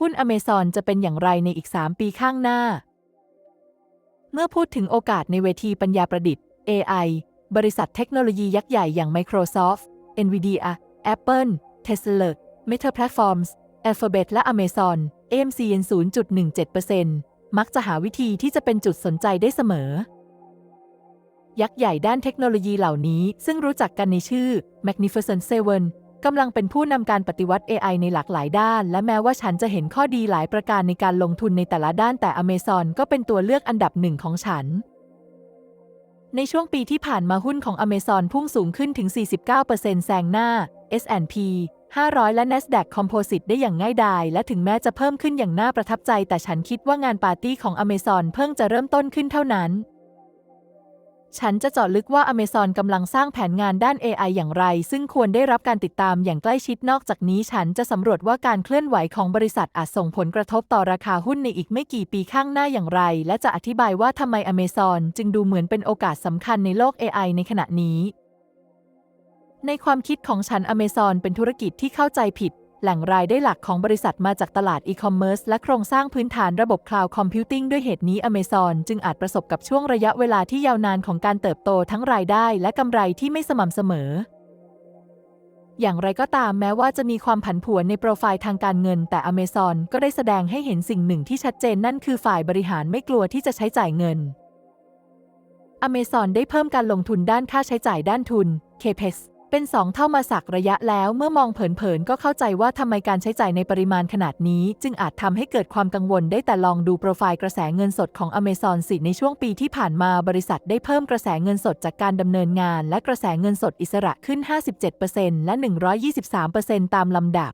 หุ้นอเมซอนจะเป็นอย่างไรในอีก 3 ปีข้างหน้า เมื่อพูดถึงโอกาสในเวทีปัญญาประดิษฐ์ AI บริษัทเทคโนโลยียักษ์ใหญ่อย่าง Microsoft, Nvidia, Apple, Tesla, Meta Platforms, Alphabet และ Amazon AMC 0.17%มักจะหาวิธีที่จะเป็นจุดสนใจได้เสมอ ยักษ์ใหญ่ด้านเทคโนโลยีเหล่านี้ซึ่งรู้จักกันในชื่อ Magnificent Seven กำลังเป็นผู้นำการปฏิวัติ AI ในหลากหลายด้าน และแม้ว่าฉันจะเห็นข้อดีหลายประการในการลงทุนในแต่ละด้านแต่ Amazon ก็เป็นตัวเลือกอันดับหนึ่งของฉัน ในช่วงปีที่ผ่านมาหุ้นของ Amazon พุ่งสูงขึ้นถึง 49%แซงหน้า S&P 500 และ NASDAQ Composite ได้อย่างง่ายดาย และถึงแม้จะเพิ่มขึ้นอย่างน่าประทับใจ แต่ฉันคิดว่างานปาร์ตี้ของ Amazon เพิ่งจะเริ่มต้นขึ้นเท่านั้น ฉันจะเจาะลึกว่า Amazon กำลังสร้างแผนงานด้าน AI อย่างไร ซึ่งควรได้รับการติดตามอย่างใกล้ชิดนอกจากนี้ ฉันจะสำรวจว่าการเคลื่อนไหวของบริษัทอาจส่งผลกระทบต่อราคาหุ้นในอีกไม่กี่ปีข้างหน้าอย่างไร และจะอธิบายว่าทำไม Amazon จึงดูเหมือนเป็นโอกาสสำคัญในโลก AI ในขณะนี้ ในความคิดของฉัน Amazon เป็นธุรกิจที่เข้าใจผิด แหล่งรายได้หลักของบริษัทมาจากตลาดอีคอมเมิร์ซและโครงสร้างพื้นฐานระบบคลาวด์คอมพิวติ้งด้วยเหตุนี้ Amazon จึงอาจประสบกับช่วงระยะเวลาที่ยาวนานของการเติบโตทั้งรายได้และกำไรที่ไม่สม่ำเสมอ อย่างไรก็ตามแม้ว่าจะมีความผันผวนในโปรไฟล์ทางการเงิน แต่ Amazon ก็ได้แสดงให้เห็นสิ่งหนึ่งที่ชัดเจนนั่นคือฝ่ายบริหารไม่กลัวที่จะใช้จ่ายเงิน Amazon ได้เพิ่มการลงทุนด้านค่าใช้จ่ายด้านทุน CAPEX เป็นสองเท่ามาสักระยะแล้วเมื่อมองเผินๆ ก็เข้าใจว่าทำไมการใช้จ่ายในปริมาณขนาดนี้ จึงอาจทำให้เกิดความกังวลได้แต่ลองดูโปรไฟล์กระแสเงินสดของ Amazon สิในช่วงปีที่ผ่านมาบริษัทได้เพิ่มกระแสเงินสดจากการดำเนินงาน และกระแสเงินสดอิสระขึ้น 57%และ 123%ตามลำดับ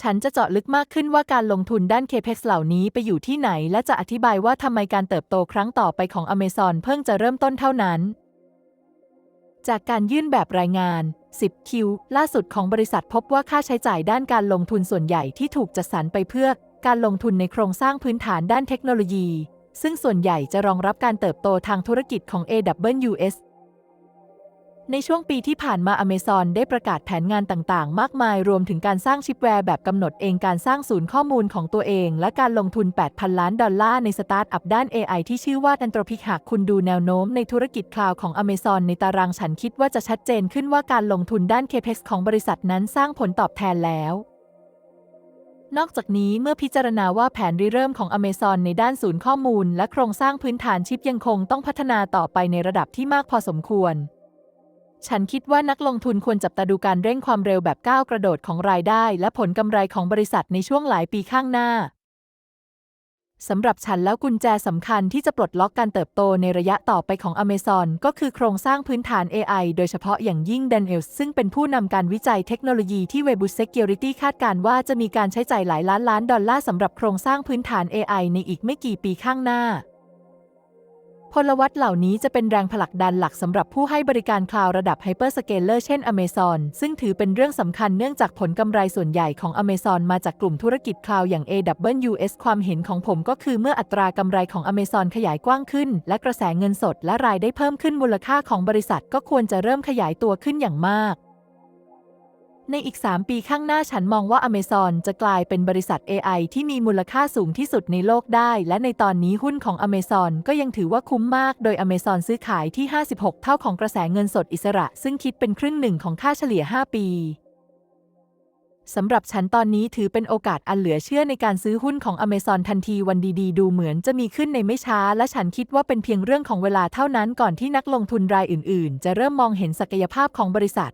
ฉันจะเจาะลึกมากขึ้นว่าการลงทุนด้าน CAPEX เหล่านี้ไปอยู่ที่ไหน และจะอธิบายว่าทำไมการเติบโตครั้งต่อไปของ Amazon เพิ่งจะเริ่มต้นเท่านั้น จากการยื่นแบบรายงาน 10 คิว ล่าสุดของบริษัทพบว่าค่าใช้จ่ายด้านการลงทุนส่วนใหญ่ที่ถูกจัดสรรไปเพื่อการลงทุนในโครงสร้างพื้นฐานด้านเทคโนโลยี ซึ่งส่วนใหญ่จะรองรับการเติบโตทางธุรกิจของ AWS ในช่วงปีที่ผ่านมา Amazon ได้ประกาศแผนงานต่างๆ มากมาย รวมถึงการสร้างชิปแวร์แบบกำหนดเองการสร้างศูนย์ข้อมูลของตัวเอง และการลงทุน 8,000 ล้านดอลลาร์ในสตาร์ทอัพด้าน AI ที่ชื่อว่า Anthropic หากคุณดูแนวโน้มในธุรกิจคลาวด์ของ Amazon ในตารางฉันคิดว่าจะชัดเจนขึ้นว่าการลงทุนด้าน CAPEX ของบริษัทนั้นสร้างผลตอบแทนแล้วนอกจากนี้เมื่อพิจารณาว่าแผนริเริ่มของ Amazon ในด้านศูนย์ข้อมูล และโครงสร้างพื้นฐานชิปยังคงต้องพัฒนาต่อไปในระดับที่มากพอสมควร ฉันคิดว่านักลงทุนควรจับตาดูการเร่งความเร็วแบบก้าวกระโดดของรายได้ และผลกำไรของบริษัทในช่วงหลายปีข้างหน้าสำหรับฉันแล้วกุญแจสำคัญที่จะปลดล็อกการเติบโตในระยะต่อไปของ Amazon ก็คือโครงสร้างพื้นฐาน AI โดยเฉพาะอย่างยิ่ง Daniels ซึ่งเป็นผู้นำการวิจัยเทคโนโลยีที่ w e b u Security คาดการณ์ว่าจะมีการใช้จ่ายหลายล้านล้านดอลลาร์สำหรับโครงสร้างพื้นฐาน AI ในอีกไม่กี่ปีข้างหน้า พลวัตเหล่านี้จะเป็นแรงผลักดันหลักสำหรับผู้ให้บริการคลาวด์ระดับไฮเปอร์สเกลเลอร์เช่น Amazon ซึ่งถือเป็นเรื่องสำคัญเนื่องจากผลกำไรส่วนใหญ่ของ Amazon มาจากกลุ่มธุรกิจคลาวด์อย่าง AWS ความเห็นของผมก็คือเมื่ออัตรากำไรของ Amazon ขยายกว้างขึ้น และกระแสเงินสดและรายได้เพิ่มขึ้นมูลค่าของบริษัทก็ควรจะเริ่มขยายตัวขึ้นอย่างมาก ในอีก 3 ปีข้างหน้าฉันมองว่า Amazon จะกลายเป็นบริษัท AI ที่มีมูลค่าสูงที่สุดในโลกได้ และในตอนนี้หุ้นของ Amazon ก็ยังถือว่าคุ้มมาก โดย Amazon ซื้อขายที่ 56 เท่าของกระแสเงินสดอิสระ ซึ่งคิดเป็นครึ่งหนึ่งของค่าเฉลี่ย 5 ปีสำหรับฉันตอนนี้ถือเป็นโอกาสอันเหลือเชื่อในการซื้อหุ้นของ Amazon ทันทีวันดีๆ ดูเหมือนจะมีขึ้นในไม่ช้า และฉันคิดว่าเป็นเพียงเรื่องของเวลาเท่านั้นก่อนที่นักลงทุนรายอื่น ๆ จะเริ่มมองเห็นศักยภาพของบริษัท